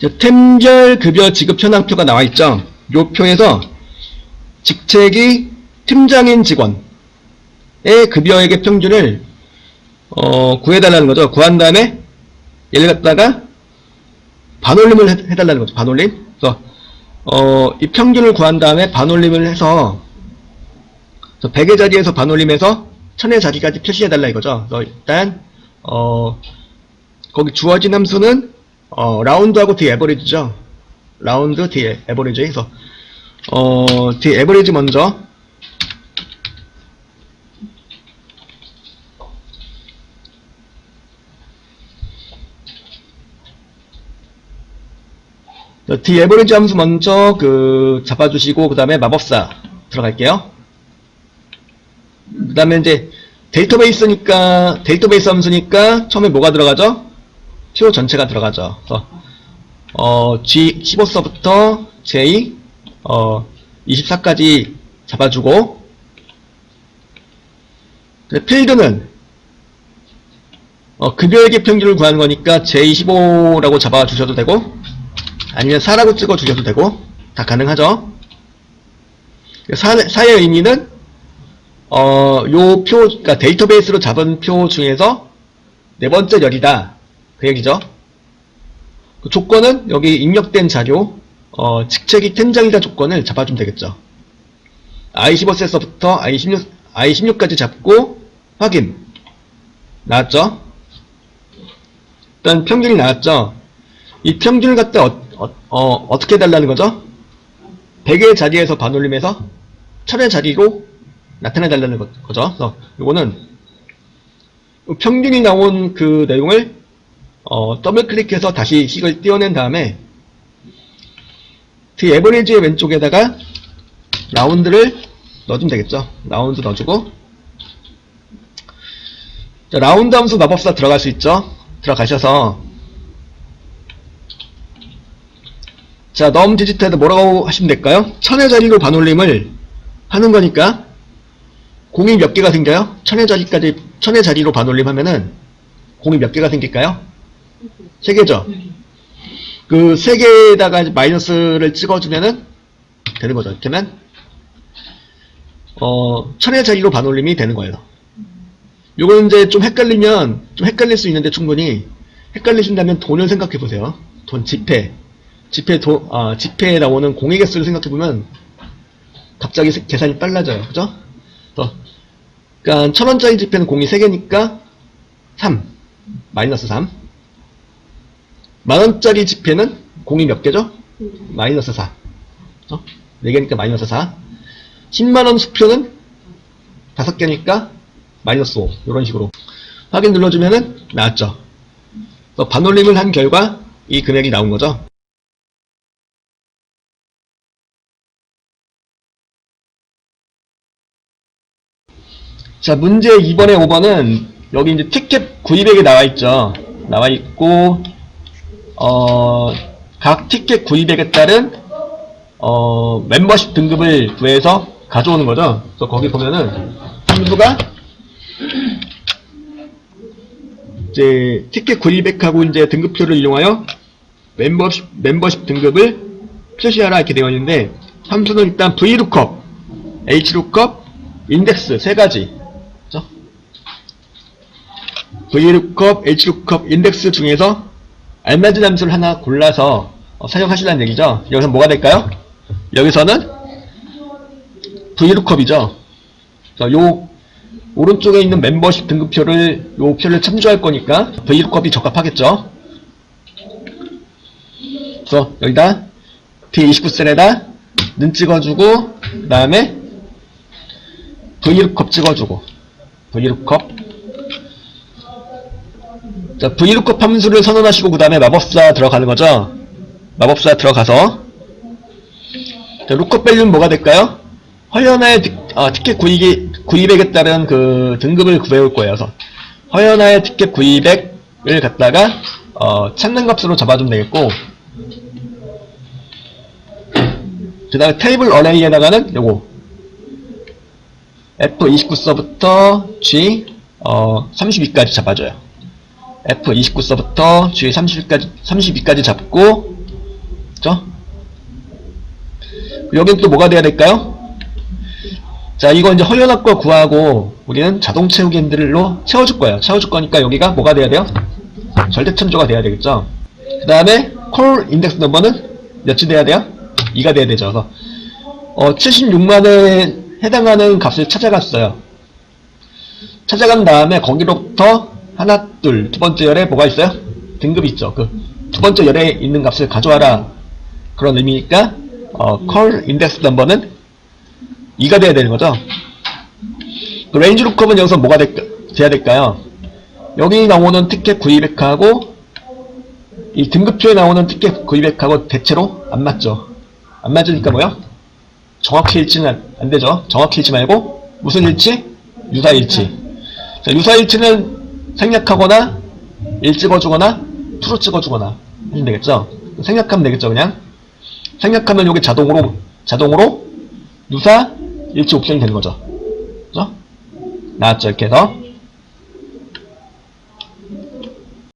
자, 템별 급여 지급 현황표가 나와 있죠. 요 표에서 직책이 팀장인 직원의 급여액의 평균을 어, 구해달라는 거죠. 구한 다음에 얘를 갖다가 반올림을 해- 해달라는 거죠. 반올림. 그래서 어, 이 평균을 구한 다음에 반올림을 해서 100의 자리에서 반올림해서 1000의 자리까지 표시해달라 이거죠. 그래서 일단 어, 거기 주어진 함수는 어, 라운드하고 디 에버리지죠. 라운드 디 에버리지 해서 어, 디 에버리지 먼저 디 에버리지 함수 먼저 그 잡아주시고 그 다음에 마법사 들어갈게요. 그 다음에 이제 데이터베이스니까 데이터베이스 함수니까 처음에 뭐가 들어가죠? 표 전체가 들어가죠. 그래서 어, G 15서부터 J 어, 24까지 잡아주고 근데 필드는 어, 급여액의 평균을 구하는 거니까 J25라고 잡아주셔도 되고 아니면 4라고 찍어주셔도 되고 다 가능하죠. 사, 사의 의미는 어, 요 표, 그러니까 데이터베이스로 잡은 표 중에서 네 번째 열이다. 그 얘기죠. 그 조건은 여기 입력된 자료, 어, 직책이 팀장이다 조건을 잡아주면 되겠죠. i15세서부터 i16, i16까지 잡고 확인. 나왔죠? 일단 평균이 나왔죠? 이 평균을 갖다 어, 어, 떻게 해달라는 거죠? 100의 자리에서 반올림해서 1000의 자리로 나타내달라는 거- 거죠. 그래서 이거는 평균이 나온 그 내용을 어, 더블 클릭해서 다시 식을 띄워낸 다음에 그 에버리지의 왼쪽에다가 라운드를 넣어주면 되겠죠. 라운드 넣어주고 자, 라운드 함수 마법사 들어갈 수 있죠. 들어가셔서 자, 넘 디지털에 뭐라고 하시면 될까요? 천의 자리로 반올림을 하는 거니까 공이 몇 개가 생겨요? 천의 자리까지 천의 자리로 반올림 하면은 공이 몇 개가 생길까요? 세 개죠. 그 세 개에다가 마이너스를 찍어주면은 되는 거죠. 이렇게 하면 어 천의 자리로 반올림이 되는 거예요. 요건 이제 좀 헷갈리면 좀 헷갈릴 수 있는데 충분히 헷갈리신다면 돈을 생각해 보세요. 돈 지폐 지폐 도, 아, 지폐에 나오는 공의 개수를 생각해 보면 갑자기 세- 계산이 빨라져요. 그죠? 그러니까 천 원짜리 지폐는 공이 3개니까 3 마이너스 3 만원짜리 지폐는 공이 몇 개죠? 마이너스 4 어? 4개니까 마이너스 4 10만원 수표는 5개니까 마이너스 5 이런 식으로. 확인 눌러주면은 나왔죠. 반올림을 한 결과 이 금액이 나온 거죠. 자, 문제 2번에 5번은 여기 이제 티켓 구입액이 나와 있죠. 나와 있고, 어, 각 티켓 구입액에 따른, 어, 멤버십 등급을 구해서 가져오는 거죠. 그래서 거기 보면은, 함수가, 이제, 티켓 구입액하고 이제 등급표를 이용하여 멤버십, 멤버십 등급을 표시하라 이렇게 되어 있는데, 함수는 일단 VLOOKUP, HLOOKUP, 인덱스 세 가지. 그죠? VLOOKUP, HLOOKUP, 인덱스 중에서 알맞은 함수를 하나 골라서 어, 사용하시라는 얘기죠. 여기서 뭐가 될까요? 여기서는 VLOOKUP이죠. 요 오른쪽에 있는 멤버십 등급표를 요 표를 참조할 거니까 VLOOKUP이 적합하겠죠. 그래서 여기다 D29셀에다 는 찍어주고 그 다음에 VLOOKUP 찍어주고 VLOOKUP 자 VLOOKUP 함수를 선언하시고 그 다음에 마법사 들어가는 거죠? 마법사 들어가서. 자, lookup value는 뭐가 될까요? 허연화의 티, 아, 티켓 구입, 구입액에 따른 그 등급을 구해올 거예요 허연화의 티켓 구입액을 갖다가 어, 찾는 값으로 잡아주면 되겠고. 그 다음에 테이블 어레이에다가는 요거. F29서부터 G 어, 32까지 잡아줘요. F29서부터 G 32까지 32까지 잡고 그죠? 여긴 또 뭐가 돼야 될까요? 자, 이거 이제 허연학 거 구하고 우리는 자동 채우기 핸들로 채워줄 거예요. 채워줄 거니까 여기가 뭐가 돼야 돼요? 절대 참조가 돼야 되겠죠? 그 다음에 콜 인덱스 넘버는 몇이 돼야 돼요? 2가 돼야 되죠. 그래서 어, 76만에 해당하는 값을 찾아갔어요. 찾아간 다음에 거기로부터 하나, 둘, 두 번째 열에 뭐가 있어요? 등급이 있죠. 그 두 번째 열에 있는 값을 가져와라. 그런 의미니까 어, 컬 인덱스 넘버는 2가 돼야 되는 거죠. 그 레인지 루컵은 여기서 뭐가 될, 돼야 될까요? 여기 나오는 티켓 구입액하고 이 등급표에 나오는 티켓 구입액하고 대체로 안 맞죠. 안 맞으니까 뭐요? 정확히 일치는 안, 안 되죠. 정확히 일치 말고 무슨 일치? 유사 일치. 자, 유사 일치는 생략하거나 1 찍어주거나 투로 찍어주거나 하면 되겠죠. 생략하면 되겠죠, 그냥. 생략하면 여기 자동으로 자동으로 유사 일치 옵션이 되는 거죠. 그죠? 나왔죠, 이렇게 해서.